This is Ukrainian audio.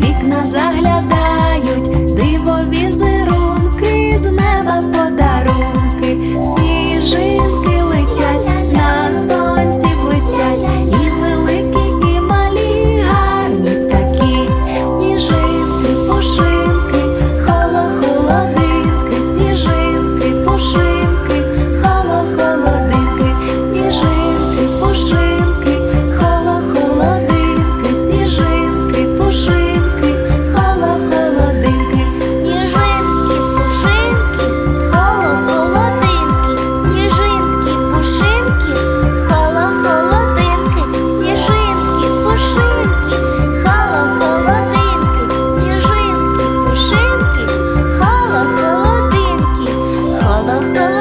вікна заглядають, дивові зими. Bao